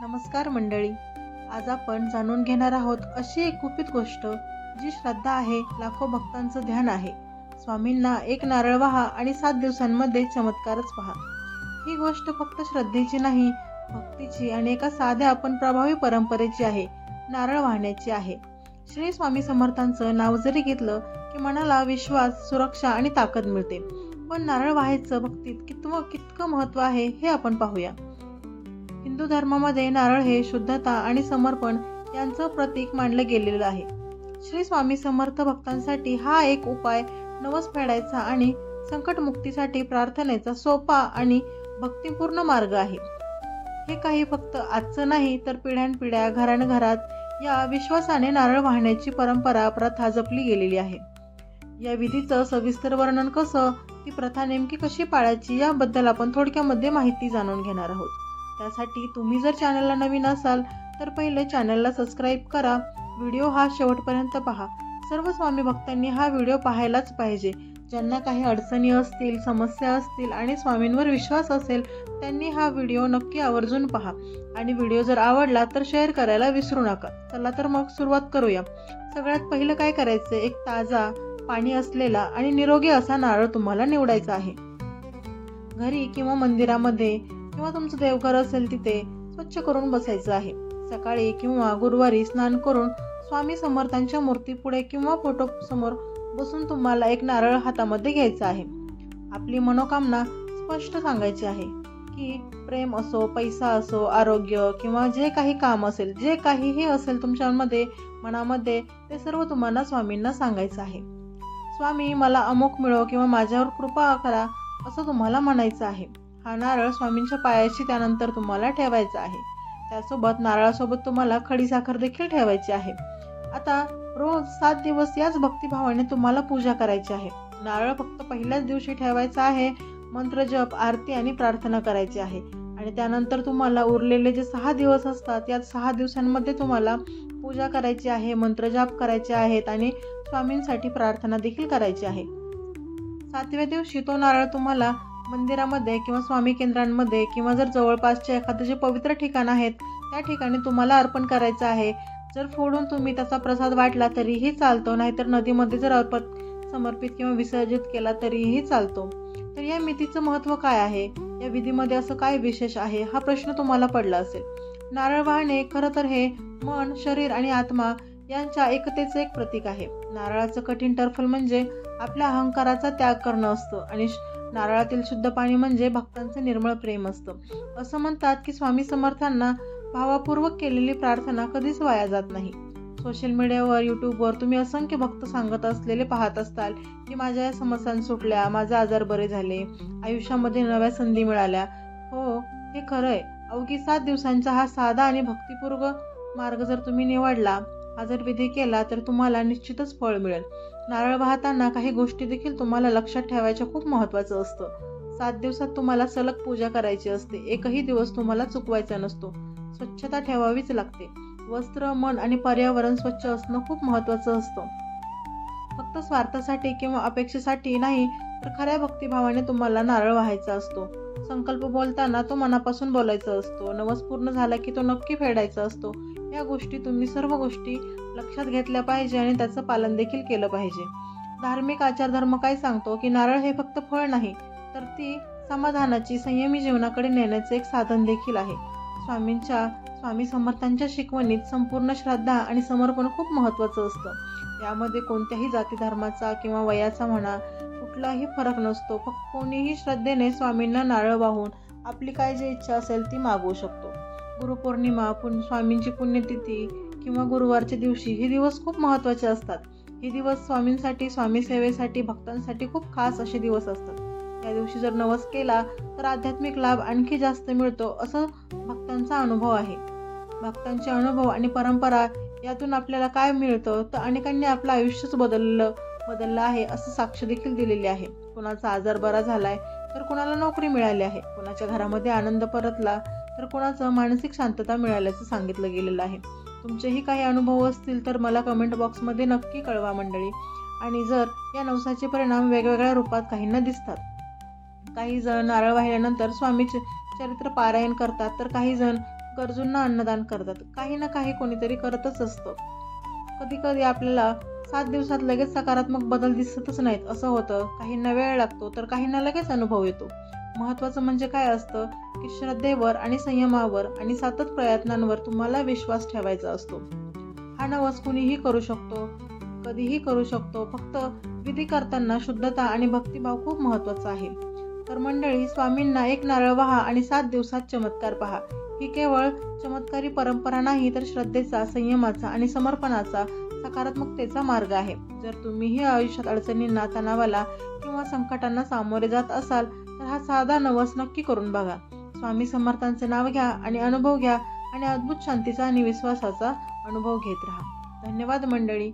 नमस्कार मंडळी. आज आपण जाणून घेणार आहोत अशी एक गुपित गोष्ट जी श्रद्धा आहे लाखो भक्तांचं ध्यान आहे. स्वामींना एक नारळ वाहा आणि सात दिवसांमध्ये चमत्कारच पहा. ही गोष्ट फक्त श्रद्धेची नाही भक्तीची आणि एका साध्या आपण प्रभावी परंपरेची आहे नारळ वाहण्याची आहे. श्री स्वामी समर्थांचं नाव जरी घेतलं की मनाला विश्वास सुरक्षा आणि ताकद मिळते. पण नारळ वाहायचं भक्तीत कितवं कितकं महत्त्व आहे हे आपण पाहूया. हिंदू धर्मामध्ये नारळ हे शुद्धता आणि समर्पण यांचं प्रतीक मानलं गेलेलं आहे. श्री स्वामी समर्थ भक्तांसाठी हा एक उपाय नवस फेडायचा आणि संकटमुक्तीसाठी प्रार्थनेचा सोपा आणि भक्तिपूर्ण मार्ग आहे. हे काही फक्त आजचं नाही तर पिढ्यानपिढ्या घराणघरात या विश्वासाने नारळ वाहण्याची परंपरा प्रथा जपली गेलेली आहे. या विधीचं सविस्तर वर्णन कसं ती प्रथा नेमकी कशी पाळायची याबद्दल आपण थोडक्यामध्ये माहिती जाणून घेणार आहोत. त्यासाठी तुम्ही जर चॅनलला नवीन असाल तर पहिले चॅनलला सबस्क्राईब करा. व्हिडिओ हा शेवटपर्यंत पहा. सर्व स्वामी भक्तांनी हा व्हिडिओ पाहायलाच पाहिजे. ज्यांना काही अडचणी असतील समस्या असतील आणि स्वामींवर विश्वास असेल त्यांनी हा व्हिडिओ नक्की आवर्जून पहा. आणि व्हिडिओ जर आवडला तर शेअर करायला विसरू नका. चला तर मग सुरुवात करूया. सगळ्यात पहिलं काय करायचं एक ताजा पाणी असलेला आणि निरोगी असा नारळ तुम्हाला निवडायचा आहे. घरी किंवा मंदिरामध्ये किंवा तुमचं देवघर असेल तिथे स्वच्छ करून बसायचं आहे. सकाळी किंवा गुरुवारी स्नान करून स्वामी समर्थांच्या मूर्तीपुढे किंवा फोटो समोर बसून तुम्हाला एक नारळ हातामध्ये घ्यायचा आहे. आपली मनोकामना स्पष्ट सांगायची आहे की प्रेम असो पैसा असो आरोग्य किंवा जे काही काम असेल जे काहीही असेल तुमच्यामध्ये मनामध्ये ते सर्व तुम्हाला स्वामींना सांगायचं आहे. स्वामी मला अमुक मिळो किंवा माझ्यावर कृपा करा असं तुम्हाला म्हणायचं आहे. हा नारळ स्वामींच्या पायाशी त्यानंतर तुम्हाला ठेवायचा आहे. त्यासोबत नारळासोबत तुम्हाला खडी साखर देखील ठेवायची आहे. आता रोज सात दिवस याच भक्तिभावाने तुम्हाला पूजा करायची आहे. नारळ फक्त पहिल्याच दिवशी ठेवायचा आहे मंत्र जप आरती आणि प्रार्थना करायची आहे. आणि त्यानंतर तुम्हाला उरलेले जे सहा दिवस असतात या सहा दिवसांमध्ये तुम्हाला पूजा करायची आहे मंत्रजाप करायचे आहेत आणि स्वामींसाठी प्रार्थना देखील करायची आहे. सातव्या दिवशी तो नारळ तुम्हाला मंदिरामध्ये किंवा स्वामी केंद्रांमध्ये किंवा जर जवळपासचे एखादं जे पवित्र ठिकाण आहेत त्या ठिकाणी तुम्हाला अर्पण करायचं आहे. जर फोडून तुम्ही त्याचा प्रसाद वाटला तरीही चालतो नाहीतर नदीमध्ये जर अर्पण समर्पित किंवा विसर्जित केला तरीही चालतो. तर या मितीचं महत्त्व काय आहे? या विधीमध्ये असं काय विशेष आहे? हा प्रश्न तुम्हाला पडला असेल. नारळ वाहणे खरं तर हे मन शरीर आणि आत्मा यांच्या एकतेचं एक प्रतीक आहे. नारळाचं कठीण टर्फल म्हणजे आपल्या अहंकाराचा त्याग करणं असतं आणि नारळातील शुद्ध पाणी म्हणजे भक्तांचं निर्मळ प्रेम असतं. असं म्हणतात की स्वामी समर्थांना भावापूर्वक केलेली प्रार्थना कधीच वाया जात नाही. सोशल मीडियावर यूट्यूबवर तुम्ही असंख्य भक्त सांगत असलेले पाहत असताल की माझ्या या समस्या सुटल्या माझे आजार बरे झाले आयुष्यामध्ये नव्या संधी मिळाल्या. हो हे खरं आहे अवघी सात दिवसांचा हा साधा आणि भक्तिपूर्व मार्ग जर तुम्ही निवडला हा जर विधी केला तर तुम्हाला निश्चितच फळ मिळेल. नारळ वाहताना काही गोष्टी देखील तुम्हाला लक्षात ठेवायच्या खूप महत्त्वाचं असतं. सात दिवसात तुम्हाला सलग पूजा करायची असते. एकही दिवस तुम्हाला चुकवायचा नसतो. स्वच्छता ठेवावीच लागते. वस्त्र मन आणि पर्यावरण स्वच्छ असणं खूप महत्त्वाचं असतं. फक्त स्वार्थासाठी किंवा अपेक्षेसाठी नाही तर खऱ्या भक्तिभावाने तुम्हाला नारळ व्हायचा असतो. संकल्प बोलताना तो मनापासून बोलायचा असतो. नवस पूर्ण झाला की तो नक्की फेडायचा असतो. या गोष्टी तुम्ही सर्व गोष्टी लक्षात घेतल्या पाहिजे आणि त्याचं पालन देखील केलं पाहिजे. धार्मिक आचारधर्म काय सांगतो की नारळ हे फक्त फळ नाही तर ती समाधानाची संयमी जीवनाकडे नेण्याचे एक साधन देखील आहे. स्वामींच्या स्वामी समर्थांच्या शिकवणीत संपूर्ण श्रद्धा आणि समर्पण खूप महत्त्वाचं असतं. यामध्ये कोणत्याही जाती धर्माचा किंवा वयाचा म्हणा कुठलाही फरक नसतो फक्त कोणीही श्रद्धेने स्वामींना नारळ वाहून आपली काय जी इच्छा असेल ती मागवू शकतो. गुरुपौर्णिमा पुण्य स्वामींची पुण्यतिथी किंवा गुरुवारच्या दिवशी हे दिवस खूप महत्त्वाचे असतात. हे दिवस स्वामींसाठी स्वामी सेवेसाठी भक्तांसाठी खूप खास असे दिवस असतात. या दिवशी जर नवस केला तर आध्यात्मिक लाभ आणखी जास्त मिळतो असं भक्तांचा अनुभव आहे. भक्तांचे अनुभव आणि परंपरा यातून आपल्याला काय मिळतं तर अनेकांनी आपलं आयुष्यच बदललं बदललं आहे असं साक्ष देखील दिलेली आहे. कुणाचा आजार बरा झालाय तर कुणाला नोकरी मिळाली आहे. कुणाच्या घरामध्ये आनंद परतला तर कोणाचं मानसिक शांतता मिळाल्याचं सांगितलं गेलेलं आहे. तुमचेही काही अनुभव असतील तर मला कमेंट बॉक्समध्ये नक्की कळवा मंडळी. आणि जर या नवसाचे परिणाम वेगवेगळ्या रूपात काहींना दिसतात काही जण नारळ वाहिल्यानंतर स्वामीचे चरित्र पारायण करतात तर काही जण गरजूंना अन्नदान करतात. काही ना काही कोणीतरी करतच असतं. कधी कधी आपल्याला सात दिवसात लगेच सकारात्मक बदल दिसतच नाहीत असं होतं. काहींना वेळ लागतो तर काहींना लगेच अनुभव येतो. महत्त्वाचं म्हणजे काय असतं की श्रद्धेवर आणि संयमावर आणि सतत प्रयत्नांवर तुम्हाला विश्वास ठेवायचा असतो. हा नवस कुणीही करू शकतो कधीही करू शकतो. फक्त विधी करताना शुद्धता आणि भक्तिभाव खूप महत्त्वाचा आहे. तर मंडळी स्वामींना एक नारळ वाहा आणि सात दिवसात चमत्कार पहा. ही केवळ चमत्कारी परंपरा नाही तर श्रद्धेचा संयमाचा आणि समर्पणाचा सकारात्मकतेचा मार्ग आहे. जर तुम्हीही आयुष्यात अडचणींना तणावाला किंवा संकटांना सामोरे जात असाल तर हा साधा नवस नक्की करून बघा. स्वामी समर्थांचे नाव घ्या आणि अनुभव घ्या आणि अद्भुत शांतीचा आणि विश्वासाचा अनुभव घेत राहा. धन्यवाद मंडळी.